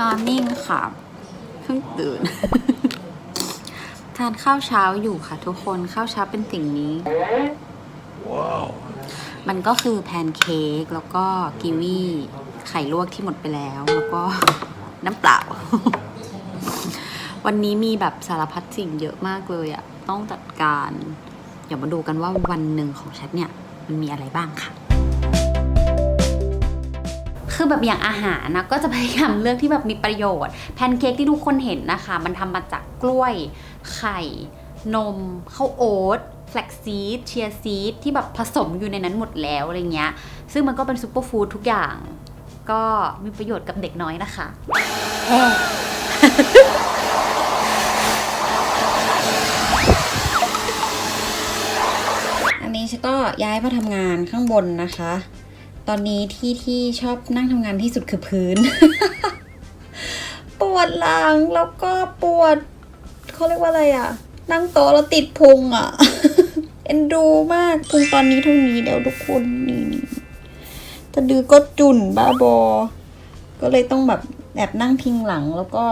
นอนนิ่งค่ะ เพิ่งตื่น ทานข้าวเช้าอยู่ค่ะทุกคน ข้าวเช้าเป็นสิ่งนี้ มันก็คือแพนเค้กแล้วก็กีวีไข่ลวกที่หมดไปแล้ว แล้วก็น้ำเปล่า วันนี้มีแบบสารพัดสิ่งเยอะมากเลยอะต้องจัดการ เดี๋ยวมาดูกันว่าวันหนึ่งของแชทเนี่ย มันมีอะไรบ้างค่ะ คือแบบอย่างอาหารนะก็จะพยายามเลือกที่แบบมีประโยชน์ แพนเค้กที่ทุกคนเห็นนะคะ มันทำมาจากกล้วย ไข่ นมข้าวโอ๊ตแฟลกซีดเชียซีดที่แบบผสมอยู่ในนั้นหมดแล้วอะไรเงี้ย ซึ่งมันก็เป็นซูเปอร์ฟู้ดทุกอย่าง ก็มีประโยชน์กับเด็กน้อยนะคะ อันนี้ฉันก็ย้ายมาทำงานข้างบนนะคะ ตอนนี้ที่ที่ชอบนั่งทำงานที่สุดคือพื้น ปวดหลังแล้วก็ปวดเขาเรียกว่าอะไรอะนั่งโต๊ะแล้วติดพุงอะเอ็นดูมากพุงตอนนี้เท่านี้เดี๋ยวทุกคนนี่นี่จะดือก็จุ่นบ้าบอ ก็เลยต้องแบบแอบนั่งพิงหลังแล้วก็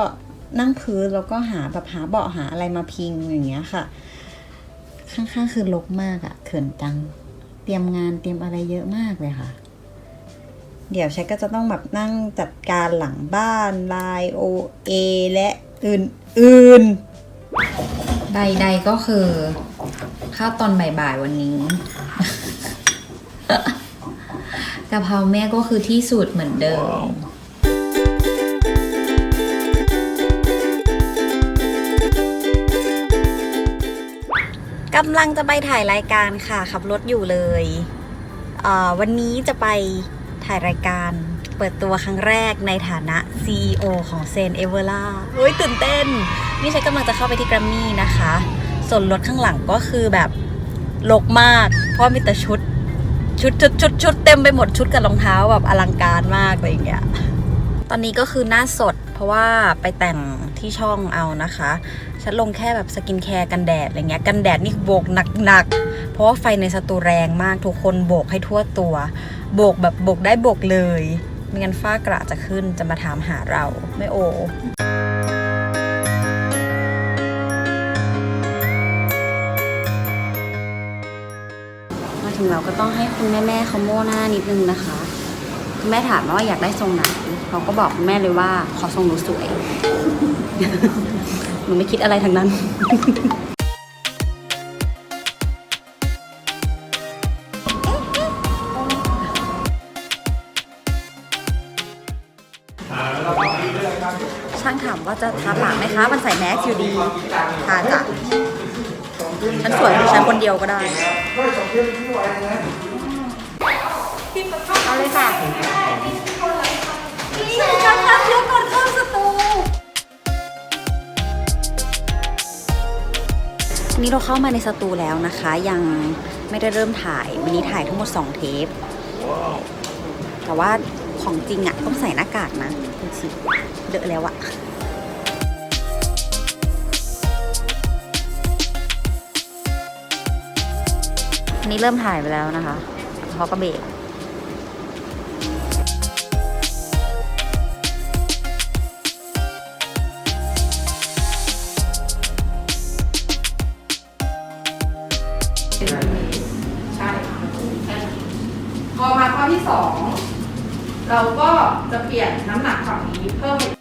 นั่งพื้นแล้วก็หาแบบหาเบาะหาอะไรมาพิงอย่างเงี้ยค่ะ ข้างๆคือลกมากอะเขินจัง เตรียมงานเตรียมอะไรเยอะมากเลยค่ะ เดี๋ยวใช้ก็จะต้องแบบนั่งจัดการหลังบ้านลายโอเอและอื่นๆ ใดๆก็คือข้าวตอนบ่ายๆวันนี้กะเพราแม่ก็คือที่สุดเหมือนเดิมกำลังจะไปถ่ายรายการค่ะ ขับรถอยู่เลยเอ่อวันนี้จะไป ถ่ายรายการเปิดตัวครั้งแรกในฐานะ CEO ของเซนเอเวอร์ล่าเฮ้ยตื่นเต้น นี่ใช้กำลังจะเข้าไปที่แกรมมี่นะคะ ส่วนรถข้างหลังก็คือแบบลกมาก เพราะมีแต่ชุดชุดชุดชุดชุดเต็มไปหมดชุดกับรองเท้าแบบอลังการมากอะไรอย่างเงี้ย ตอนนี้ก็คือหน้าสดเพราะว่าไปแต่งที่ช่องเอานะคะ ฉันลงแค่แบบสกินแคร์กันแดดอะไรเงี้ย กันแดดนี่โบกหนักๆ เพราะว่าไฟในสตูแรงมากทุกคนโบกให้ทั่วตัว โบกแบบโบกได้โบกเลยไม่งั้นฝ้ากระจะขึ้นจะมาถามหาเราไม่โอมาถึงเราก็ต้องให้คุณแม่แม่เขาโม่หน้านิดนึงนะคะคุณแม่ถามว่าอยากได้ทรงไหนเราก็บอกคุณแม่เลยว่าขอทรงหนูสวยหนูไม่คิดอะไรทั้งนั้น ว่าจะทาปากไหมคะ มันใส่แมสอยู่ดีทาจ้ะฉันสวยของฉันคนเดียวก็ได้เอาเลยค่ะนี่กำลังยกก่อนเข้าสตูนี้เราเข้ามาในสตูแล้วนะคะ ยังไม่ได้เริ่มถ่าย วันนี้ถ่ายทั้งหมด 2 เทป แต่ว่าของจริงอะต้องใส่หน้ากากนะดูสิเลอะแล้วอะ อันนี้เริ่มถ่ายไปแล้วนะคะเขาก็เบรกใช่พอมาข้อที่สองเราก็จะเปลี่ยนน้ำหนักฝั่งนี้เพิ่มไป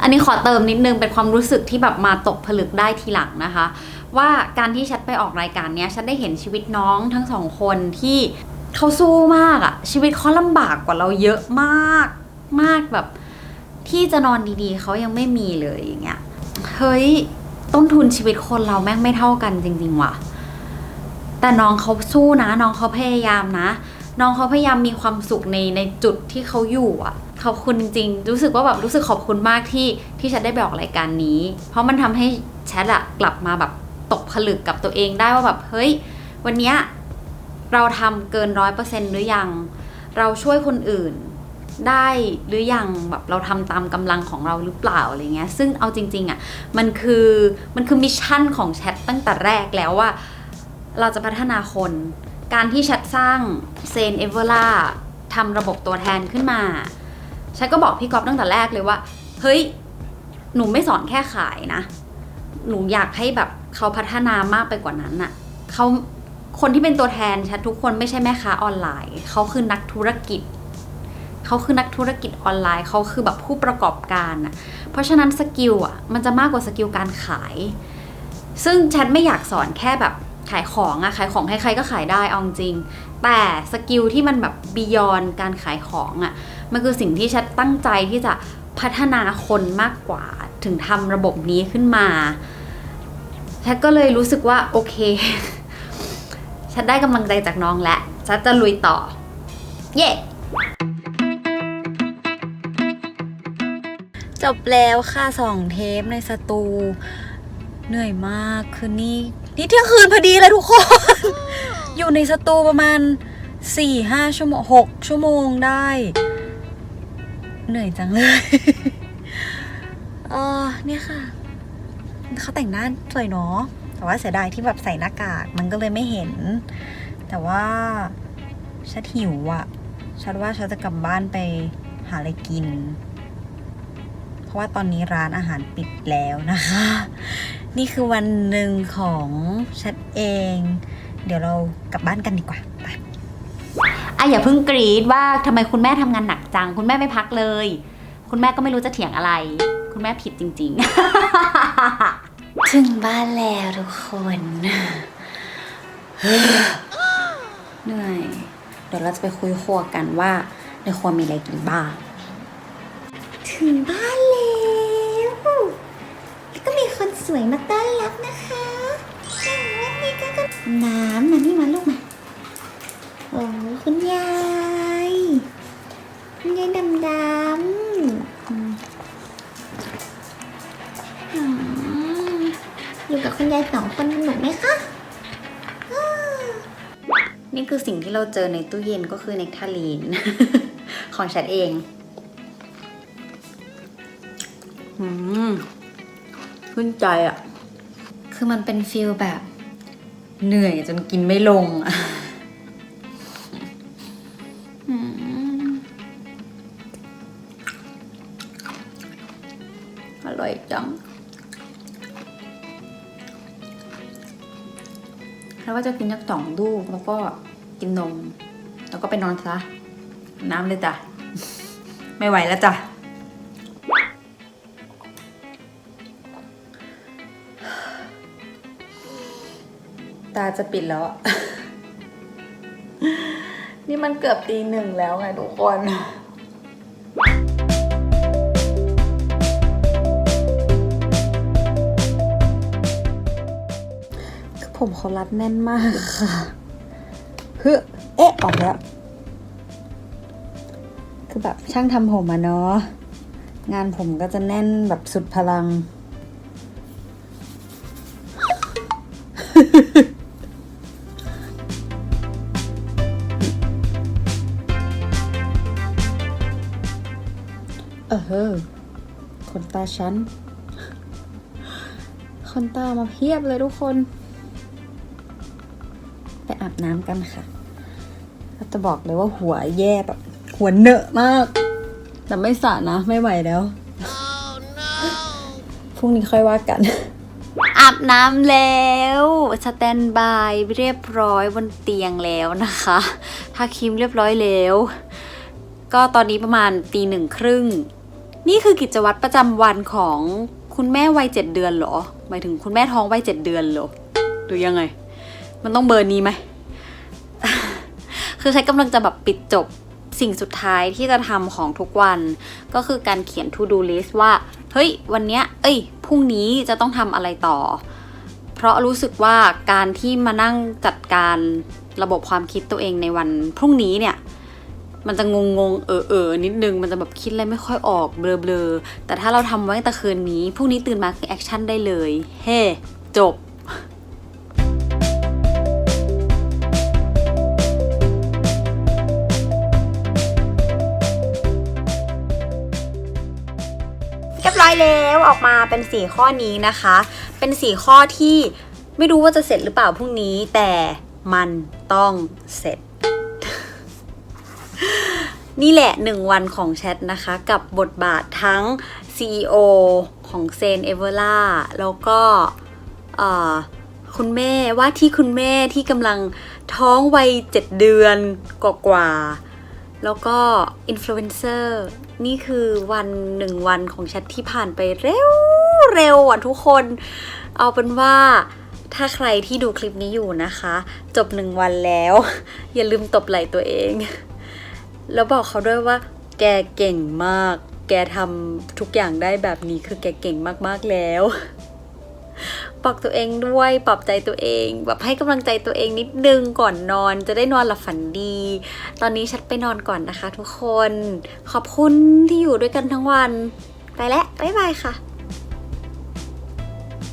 อันนี้ขอเติมนิดนึงเป็นความรู้สึกที่แบบมาตกผลึกได้ทีหลังนะคะ ว่าการที่ชัดไปออกรายการเนี้ยชัดได้เห็นชีวิตน้องทั้งสองคนที่เขาสู้มากอะชีวิตเขาลำบากกว่าเราเยอะมากมากแบบ ที่จะนอนดีๆเขายังไม่มีเลยอย่างเงี้ยเฮ้ยต้นทุนชีวิตคนเราแม่งไม่เท่ากันจริง ๆ ว่ะ แต่น้องเขาสู้นะ น้องเขาพยายามนะ น้องเขาพยายามมีความสุขในในจุดที่เขาอยู่อะ ขอบคุณจริงๆ รู้สึกว่าแบบรู้สึกขอบคุณมากที่ที่ฉันได้ไปออกรายการนี้ เพราะมันทำให้แชทอะกลับมาแบบตกผลึกกับตัวเองได้ว่าแบบเฮ้ย วันเนี้ยเราทำเกินร้อยเปอร์เซ็นหรือยัง เราช่วยคนอื่นได้หรือยังแบบเราทำตามกำลังของเราหรือเปล่าอะไรเงี้ย ซึ่งเอาจริง ๆอะ่ะมันคือมันคือมิชชั่นของแชทตั้งแต่แรกแล้วว่า เราจะพัฒนาคน การที่แชัดสร้างเซนเอเวอร่าทำระบบตัวแทนขึ้นมา ชัดก็บอกพี่ก๊อฟตั้งแต่แรกเลยว่า เฮ้ย หนูไม่สอนแค่ขายนะ หนูอยากให้แบบเขาพัฒนามากไปกว่านั้นน่ะเขาคนที่เป็นตัวแทนชัดทุกคนไม่ใช่แม่ค้าออนไลน์ เขาคือนักธุรกิจ เขาคือนักธุรกิจออนไลน์ เขาคือแบบผู้ประกอบการน่ะ เพราะฉะนั้นสกิลอะมันจะมากกว่าสกิลการขาย ซึ่งฉันไม่อยากสอนแค่แบบขายของอะขายของใครๆก็ขายได้เอาจริง แต่สกิลที่มันแบบบียอนการขายของอะ มันคือสิ่งที่ฉันตั้งใจที่จะพัฒนาคนมากกว่าถึงทำระบบนี้ขึ้นมาฉันก็เลยรู้สึกว่าโอเคฉันได้กำลังใจจากน้องแล้วฉันจะลุยต่อ เย้จบแล้วค่ะสองเทปในสตู เหนื่อยมากคือนี่นี่เที่ยงคืนพอดีเลยทุกคน อยู่ในสตูประมาณสี่ห้าชั่วโมงหกชั่วโมงได้ เหนื่อยจังเลยเออเนี่ยค่ะ เขาแต่งหน้าสวยเนาะแต่ว่าเสียดายที่แบบใส่หน้ากากมันก็เลยไม่เห็น แต่ว่าชัดหิวอะชัดว่าชัดจะกลับบ้านไปหาอะไรกิน เพราะว่าตอนนี้ร้านอาหารปิดแล้วนะคะ นี่คือวันหนึ่งของชัดเอง เดี๋ยวเรากลับบ้านกันดีกว่าไป อะอย่าเพิ่งกรีดว่าทำไมคุณแม่ทำงานหนักจัง คุณแม่ไม่พักเลย คุณแม่ก็ไม่รู้จะเถียงอะไร คุณแม่ผิดจริง ๆ ถึงบ้านแล้วทุกคนเหนื่อยเดี๋ยวเราจะไปคุยครัวกันว่าในครัวมีอะไรกินบ้าง ถึงบ้านแล้วแล้วก็มีคนสวยมาต้อนรับนะคะอ่าวันนี้ก็ก็น้ำมานี่มาลูกมา โอ้คุณยาย คุณยายดำดำอืมอืมอยู่กับคุณยายสองคนสนุกไหมคะนี่คือสิ่งที่เราเจอในตู้เย็นก็คือเนกทาลีน ของฉันเองอืมขึ้นใจอะ คือมันเป็นฟิลแบบ เหนื่อยจนกินไม่ลงอะ อร่อยจังแล้วว่าจะกินยักสองลูกแล้วก็กินนม แล้วก็ไปนอนซะน้ำเลยจ้ะ ไม่ไหวแล้วจ้ะ ตาจะปิดแล้ว นี่มันเกือบตีหนึ่งแล้วไงทุกคน ผมเขารัดแน่นมากค่ะเฮ้อเอ๊ะ ออกแล้ว คือแบบช่างทำผมอะเนาะ งานผมก็จะแน่นแบบสุดพลัง เออเฮ้อขนตาฉันขนตามาเพียบเลยทุกคน อาบน้ำกันค่ะเราจะบอกเลยว่าหัวแย่แบบหัวเนอะมาก แต่ไม่สระนะไม่ไหวแล้วพรุ่งนี้ค่อยว่ากัน อาบน้ำแล้วสแตนบายเรียบร้อยบนเตียงแล้วนะคะทาครีมเรียบร้อยแล้ว ก็ตอนนี้ประมาณตีหนึ่งครึ่ง นี่คือกิจวัตรประจำวันของคุณแม่วัยเจ็ดเดือนเหรอ หมายถึงคุณแม่ท้องวัยเจ็ดเดือนเหรอหรือยังไง มันต้องเบอร์นี้ไหม คือใช้กำลังจะแบบปิดจบสิ่งสุดท้ายที่จะทำของทุกวัน ก็คือการเขียน to do list ว่า เฮ้ย วันเนี้ย เอ้ยพรุ่งนี้จะต้องทำอะไรต่อ เพราะรู้สึกว่าการที่มานั่งจัดการระบบความคิดตัวเองในวันพรุ่งนี้เนี่ย มันจะงงงๆเออเออนิดนึง มันจะแบบคิดอะไรไม่ค่อยออกเบลอเบลอๆแต่ถ้าเราทำไว้ตั้งแต่คืนนี้พรุ่งนี้ตื่นมาคือแอคชั่นได้เลย เฮ้จบ แล้วออกมาเป็น 4 ข้อนี้นะคะ เป็น 4 ข้อที่ไม่รู้ว่าจะเสร็จหรือเปล่าพรุ่งนี้ แต่มันต้องเสร็จ นี่แหละหนึ่งวันของแชทนะคะ กับบทบาททั้ง CEO ของเซนเอเวอร์ล่าแล้วก็คุณแม่ว่าที่คุณแม่ที่กำลังท้องวัยเจ็ดเดือนกว่าๆแล้วก็อินฟลูเอนเซอร์ นี่คือวันหนึ่งวันของแชทที่ผ่านไปเร็วเร็วอะทุกคน เอาเป็นว่าถ้าใครที่ดูคลิปนี้อยู่นะคะ จบหนึ่งวันแล้ว อย่าลืมตบไหล่ตัวเอง แล้วบอกเขาด้วยว่า แกเก่งมาก แกทำทุกอย่างได้แบบนี้คือแกเก่งมากๆแล้ว บอกตัวเองด้วยปลอบใจตัวเอง แบบให้กำลังใจตัวเองนิดนึงก่อนนอน จะได้นอนหลับฝันดี ตอนนี้ชัดไปนอนก่อนนะคะ ทุกคน ขอบคุณที่อยู่ด้วยกันทั้งวัน ไปแล้วบ๊ายบายค่ะ